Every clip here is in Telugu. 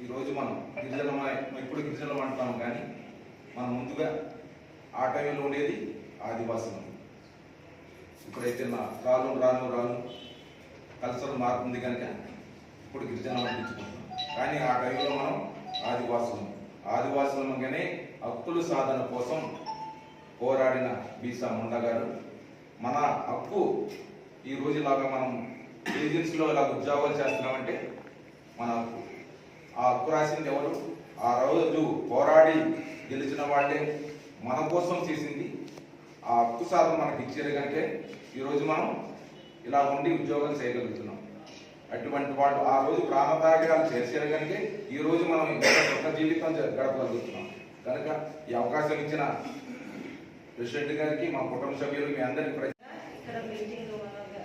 ఈరోజు మనం గిరిజనం ఇప్పుడు గిరిజనం అంటాం కానీ మనం ముందుగా ఆ టైంలో ఉండేది ఆదివాసం ఇప్పుడైతే నా రాను రాను రాను కల్చర్ మారుతుంది కనుక ఇప్పుడు గిరిజనం అనిపించుకుంటాం కానీ ఆ టైంలో మనం ఆదివాసం ఆదివాసులంగానే హక్కుల సాధన కోసం పోరాడిన బీసా ముండా గారు. మన హక్కు ఈ రోజులాగా మనం ఏజెన్సీలో ఇలా ఉద్యోగాలు చేస్తున్నామంటే మన హక్కు. ఆ హక్కు రాసింది ఎవరు? ఆ రోజు పోరాడి గెలిచిన వాళ్ళే మన కోసం చేసింది. ఆ హక్కు సాధన మనకి ఇచ్చారు కనుక ఈరోజు మనం ఇలా ఉండి ఉద్యోగాలు చేయగలుగుతున్నాం. అటువంటి వాళ్ళు ఆ రోజు ప్రాణత్యాగాలు చేశారు కనుక ఈరోజు మనం కొత్త జీవితం గడపగలుగుతున్నాం. కనుక ఈ అవకాశం ఇచ్చిన ప్రెసిడెంట్ గారికి మా కుటుంబ సభ్యులు మీ అందరికీ ప్ర- ఇక్కడ మీటింగ్ మనగా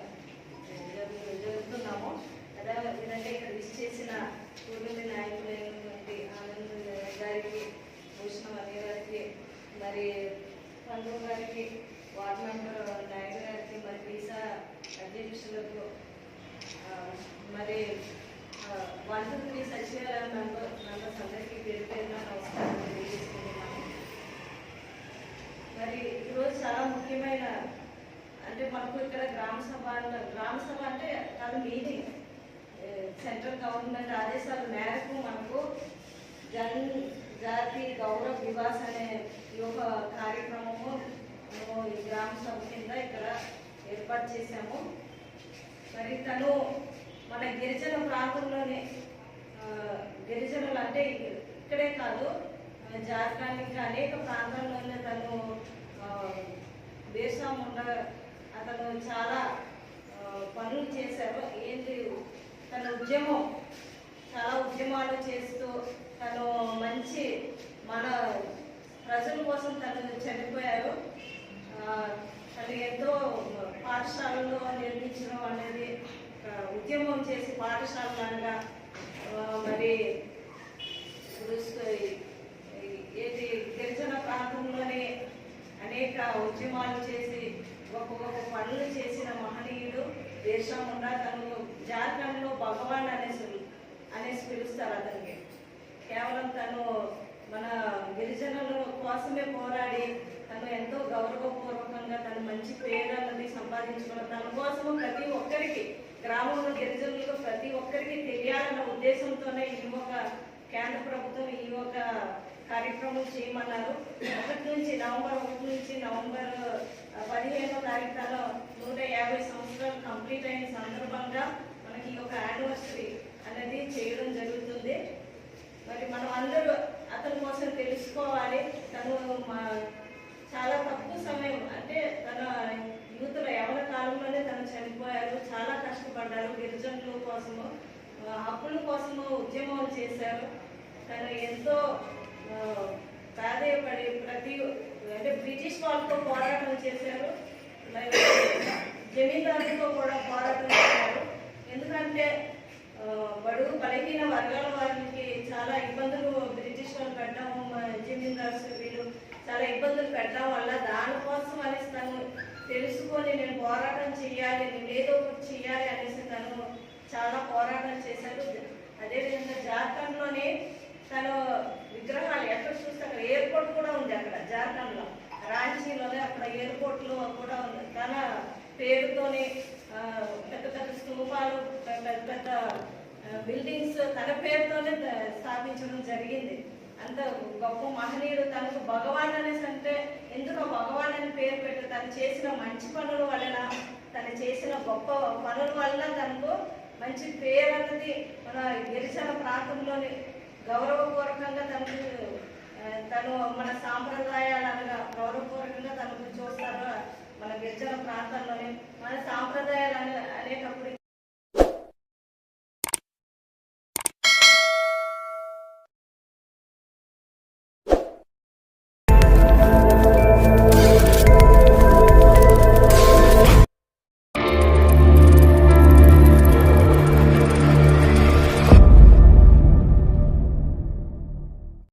జరుగు- జరుపుతున్నాము అదే ఏంటంటే ఇక్కడ విష్ చేసిన కూటమి నాయకులైనటువంటి ఆనంద్ గారికి భూషణం అనే గారికి మరి పండు గారికి వార్డ్ మెంబర్ నాయుడు గారికి మరి వీసా అధ్యక్షులకు ఆ, మరి వన్ సచివాలయం మెంబర్ మెంబర్స్ అందరికీ పేరు పేరున నమస్కారం తెలియజేసుకుంటున్నాము మరి ఈరోజు చాలా ముఖ్యమైన అంటే మనకు ఇక్కడ గ్రామ సభ అన్న- గ్రామ సభ అంటే కాదు మీటింగ్. సెంట్రల్ గవర్నమెంట్ ఆదేశాల మేరకు మనకు జన్ జాతి గౌరవ వివాస్ అనే ఈ కార్యక్రమము ఈ గ్రామ సభ కింద ఇక్కడ ఏర్పాటు చేశాము. మరి తను మన గిరిజన ప్రాంతంలోనే గిరిజనులు అంటే ఇక్కడే కాదు జార్ఖండ్ ఇంకా అనేక ప్రాంతాల్లోనే తను ఆ, ఉండ అతను చాలా పనులు చేశారు. ఏంటి? తన ఉద్యమం చాలా ఉద్యమాలు చేస్తూ తను మంచి మన ప్రజల కోసం తను చనిపోయారు. తను ఎంతో పాఠశాలలో నిర్మించడం అనేది ఉద్యమం చేసి పాఠశాలగా మరి ఏది గిరిజన ప్రాంతంలోనే అనేక ఉద్యమాలు చేసి ఒక్కొక్క పనులు చేసిన మహనీయుడు దేశముండా తను జార్ఖండ్లో భగవాన్ అనేసి అనేసి పిలుస్తారు అతనికి. కేవలం తను మన గిరిజనుల కోసమే పోరాడి తను ఎంతో గౌరవపూర్వకంగా తను మంచి పేరు అన్నది సంపాదించుకున్న తన కోసము ప్రతి ఒక్కరికి గ్రామంలో గిరిజనులకు ప్రతి ఒక్కరికి తెలియాలన్న ఉద్దేశంతోనే ఈ ఒక కేంద్ర ప్రభుత్వం ఈ ఒక కార్యక్రమం చేయమన్నారు. ఒకటి నుంచి నవంబర్ ఒకటి నుంచి నవంబర్ ఆ, పదిహేనో తారీఖున నూట యాభై సంవత్సరాలు కంప్లీట్ అయిన సందర్భంగా మనకి ఈ యొక్క యానివర్సరీ అనేది చేయడం జరుగుతుంది. మరి మనం అందరూ అతని కోసం తెలుసుకోవాలి. తను మా చాలా తక్కువ సమయం అంటే తన యూత్లో ఎవరి కాలంలోనే తను చనిపోయారు చాలా కష్టపడ్డారు గిరిజనుల కోసము. హక్కుల కోసము ఉద్యమాలు చేశారు. తను ఎంతో ఆ, ప్రాధేయపడి ప్రతి అంటే బ్రిటిష్ వాళ్ళతో పోరాటం చేశారు. జమీందారులతో కూడా పోరాటం చేశారు. ఎందుకంటే బడుగు బలహీన వర్గాల వారికి చాలా ఇబ్బందులు బ్రిటిష్ వాళ్ళు పెట్టడం జమీందార్స్ వీళ్ళు చాలా ఇబ్బందులు పెట్టడం వల్ల దానికోసం అనేసి తను తెలుసుకొని నేను పోరాటం చేయాలి నేను ఏదో ఒకటి చేయాలి అనేసి తను చాలా పోరాటం చేశారు. అదేవిధంగా జార్ఖండ్లోనే తను విగ్రహాలు ఎక్కడ చూస్తే అక్కడ ఎయిర్పోర్ట్ కూడా ఉంది అక్కడ జార్ఖండ్లో. రాంచీలోనే అక్కడ ఎయిర్పోర్ట్లో కూడా ఉంది. తన పేరుతోనే పెద్ద పెద్ద స్థూపాలు పెద్ద పెద్ద బిల్డింగ్స్ తన పేరుతోనే స్థాపించడం జరిగింది. అంత గొప్ప మహనీయుడు తనకు భగవాన్ అనేసి అంటే ఎందుకు భగవాన్ అని పేరు పెట్టి తను చేసిన మంచి పనుల వలన తను చేసిన గొప్ప పనుల వల్ల తనకు మంచి పేరు అన్నది మన గిరిజన ప్రాంతంలోని గౌరవపూర్వకంగా తనకు తను మన సాంప్రదాయాలు అనగా గౌరవపూర్వకంగా తనకు చూస్తారు మన గిరిజన ప్రాంతంలోని. మన సాంప్రదాయాలు అనేటప్పుడు